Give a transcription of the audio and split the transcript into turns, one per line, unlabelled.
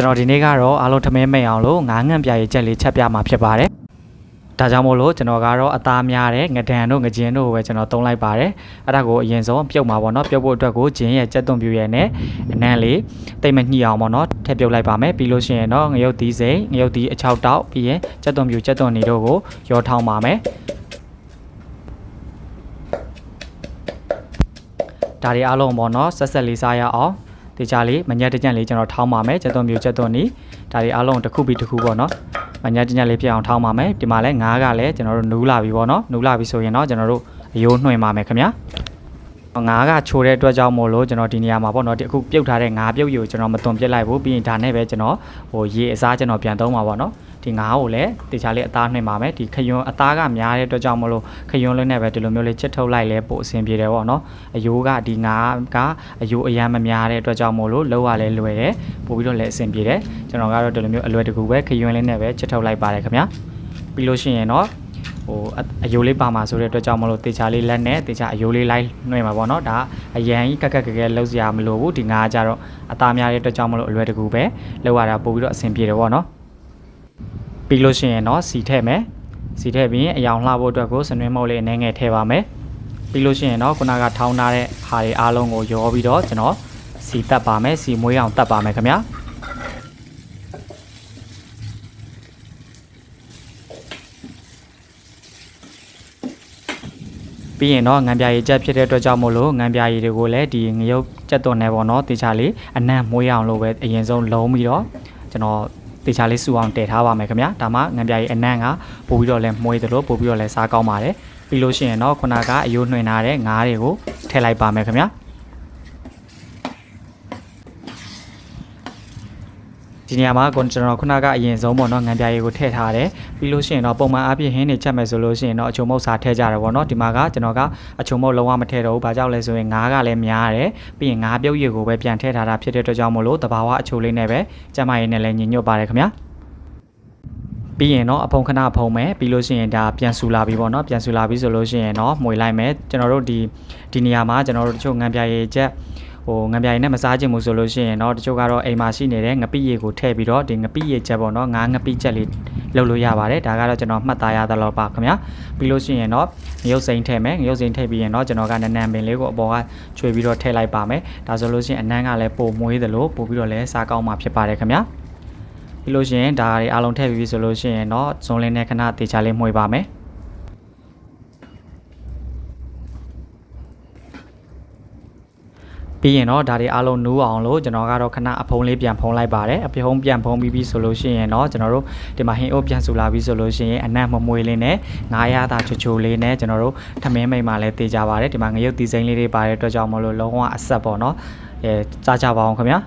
ကျွန်တော်ဒီနေ့ကတော့အားလုံးထမင်းမိတ်အောင်လို့ငါးငံပြရေးချက်လေးချက်ပြမှာဖြစ်ပါတယ်ဒါကြောင့်မို့လို့ကျွန်တော်ကတော့အသားများတဲ့ငဒန်တို့ငကျင်းတို့ကိုပဲကျွန်တော်သုံးလိုက်ပါတယ်အဲ့ဒါကိုအရင်ဆုံးပြုတ်မှာပေါ့နော်ပြုတ်ဖို့အတွက်ကိုဂျင်းရဲ့ကြက်သွန်ပြူရဲ့နဲ့အနံ့လေးတိတ်မညှိအောင်ပေါ့နော်ထည့်ပြုတ်လိုက်ပါမယ်ပြီးလို့ရှိရင်တော့ငရုတ်သီးစိမ့်ငရုတ်သီးအချောက်တောက်ပြီးရင်ကြက်သွန်ပြူကြက်သွန်နေတို့ကိုရောထောင်းပါမယ်ဒါတွေအားလုံးပေါ့နော်ဆက်ဆက်လေးစားရအောင် တေချာလေးမညက်တကြက်လေးကျွန်တော်ထောင်းပါမယ်ကြက်သွန်ပြူကြက်သွန်နီဒါတွေအားလုံးတစ်ခုပြီးတစ်ခုပေါ့နော်မညာတညာလေးပြအောင်ထောင်းပါမယ်ဒီမှာလဲငါးကလည်းကျွန်တော်တို့နူးလာပြီပေါ့နော်နူးလာပြီဆိုရင်တော့ကျွန်တော်တို့အယိုးနှွှင်ပါမယ်ခင်ဗျာ ငါးကချိုတဲ့အတွက်ကြောင့်မို့လို့ကျွန်တော်ဒီနေရာမှာပေါ့နော်ဒီအခုပြုတ်ထားတဲ့ငါးပြုတ်ယူကိုကျွန်တော်မသွန်ပစ်လိုက်ဘူးပြီးရင်ဒါနဲ့ပဲကျွန်တော်ဟိုရေအစားကျွန်တော်ပြန်သုံးပါပေါ့နော်ဒီငါးကိုလည်းတေချာလေးအသားနှိမ့်ပါမယ်ဒီခယွန်းအသားကများတဲ့အတွက်ကြောင့်မလို့ခယွန်းလေးနဲ့ပဲဒီလိုမျိုးလေးချစ်ထုတ်လိုက်လဲပို့အဆင်ပြေတယ်ပေါ့နော်အယိုးကဒီငါးကအယိုးအရန်မများတဲ့အတွက်ကြောင့်မို့လို့လောရလဲလွယ်တယ်ပို့ပြီးတော့လည်းအဆင်ပြေတယ်ကျွန်တော်ကတော့ဒီလိုမျိုးအလွယ်တကူပဲခယွန်းလေးနဲ့ပဲချစ်ထုတ်လိုက်ပါတယ်ခင်ဗျာပြီးလို့ရှိရင်တော့ ဟိုအယိုးလေးပါမှာဆိုတဲ့အတွက်ကြောင့်မလို့တေချာလေးလက်နဲ့တေချာအယိုးလေးလိုက်နှွှဲမှာပေါ့နော်ဒါအရန်ကြီးကက်ကက်ကက်ကက်လောက်စရာမလိုဘူးဒီငါးကကြတော့အသားများတဲ့အတွက်ကြောင့်မလို့အလွယ်တကူပဲလောက်ရတာပို့ပြီးတော့အဆင်ပြေတယ်ပေါ့နော်ပြီးလို့ရှိရင်တော့စီထည့်မယ်စီထည့်ပြီးရင်အယောင်လှဖို့အတွက်ကိုစနွင်းမုတ်လေးအနေငယ်ထည့်ပါမယ်ပြီးလို့ရှိရင်တော့ခုနကထောင်းထားတဲ့ဟာတွေအားလုံးကိုရောပြီးတော့ကျွန်တော်စီတက်ပါမယ်စီမွေးအောင်တက်ပါမယ်ခင်ဗျာ ပြီးရင်တော့ငံပြာရည်ချက်ဖြစ်တဲ့အတွက်ကြောင့်မို့လို့ငံပြာရည်တွေကိုလည်းဒီငရုတ်ကြက်သွန်နဲ့ပေါ့နော်တေချာလေးအနံ့မွေးအောင်လို့ပဲအရင်ဆုံးလုံးပြီးတော့ကျွန်တော်တေချာလေးစူအောင်တည်ထားပါမယ်ခင်ဗျာဒါမှငံပြားကြီးအနံ့ကပို့ပြီးတော့လဲမှုေးသလိုပို့ပြီးတော့လဲစားကောင်းပါတယ်ပြီးလို့ရှိရင်တော့ခုနကအယိုးနှွင်ထားတဲ့ငါးတွေကိုထည့်လိုက်ပါမယ်ခင်ဗျာ ဒီနေရာမှာကျွန်တော်ခုနကအရင်ဆုံးပေါ့နော်ငံပြားရည်ကိုထည့်ထားတယ်ပြီးလို့ရှိရင်တော့ပုံမှန်အပြည့်ဟင်းတွေချက်မယ်ဆိုလို့ရှိရင်တော့အချုံမုတ်စာထည့်ကြတယ်ပေါ့နော်ဒီမှာကကျွန်တော်ကအချုံမုတ်လုံးဝမထည့်တော့ဘူးဘာကြောင့်လဲဆိုရင်ငါးကလည်းများတယ်ပြီးရင်ငါးပြုတ်ရည်ကိုပဲပြန်ထည့်ထားတာဖြစ်တဲ့အတွက်ကြောင့်မို့လို့တဘာဝအချိုလေးနဲ့ပဲကျမရည်နဲ့လည်းညင်ညွတ်ပါတယ်ခင်ဗျာပြီးရင်တော့အဖုံခဏဖုံမယ်ပြီးလို့ရှိရင်ဒါပြန်ဆူလာပြီပေါ့နော်ပြန်ဆူလာပြီဆိုလို့ရှိရင်တော့မှွေလိုက်မယ်ကျွန်တော်တို့ဒီဒီနေရာမှာကျွန်တော်တို့တချို့ငံပြရည်ချက် ဟိုငံပြရည်နဲ့မစားခြင်းဘူးဆိုလို့ရှိရင်တော့တချို့ကတော့အိမ်မှာရှိနေတဲ့ငပိရည်ကိုထည့်ပြီးတော့ဒီငပိရည်ချက်ပေါ့နော်ငါးငပိချက်လေးလုပ်လို့ရပါတယ်ဒါကတော့ကျွန်တော်မှတ်သားရသလောက်ပါခင်ဗျာပြီးလို့ရှိရင်တော့ငရုတ်စိမ်းထည့်မယ်ငရုတ်စိမ်းထည့်ပြီးရင်တော့ကျွန်တော်ကနန်းနန်းပင်လေးကိုအပေါ်ကချွေပြီးတော့ထည့်လိုက်ပါမယ်ဒါဆိုလို့ရှိရင်အနမ်းကလည်းပိုမွေးသလိုပို့ပြီးတော့လည်းစားကောင်းမှာဖြစ်ပါတယ်ခင်ဗျာပြီးလို့ရှိရင်ဒါတွေအားလုံးထည့်ပြီးပြီဆိုလို့ရှိရင်တော့ဇွန်လင်းနဲ့ခဏတေချာလေးမှွေပါမယ် ပြီးရင်တော့ဒါတွေအားလုံးနူးအောင်လို့ကျွန်တော်ကတော့ခဏအဖုံးလေးပြန်ဖုံးလိုက်ပါတယ်အဖုံးပြန်ဖုံးပြီးပြီဆိုလို့ရှိရင်တော့ကျွန်တော်တို့ဒီမှာဟင်းအိုးပြန်ဆူလာပြီဆိုလို့ရှိရင်အနံ့မမွေလေးနဲ့ငါးရတာချိုချိုလေးနဲ့ကျွန်တော်တို့ထမင်းမိတ်မှာလည်းတေးကြပါတယ်ဒီမှာငရုတ်သီးစိမ်းလေးတွေပါတဲ့အတွက်ကြောင့်မလို့လုံးဝအဆက်ပေါ့နော်အဲစားကြပါအောင်ခင်ဗျာ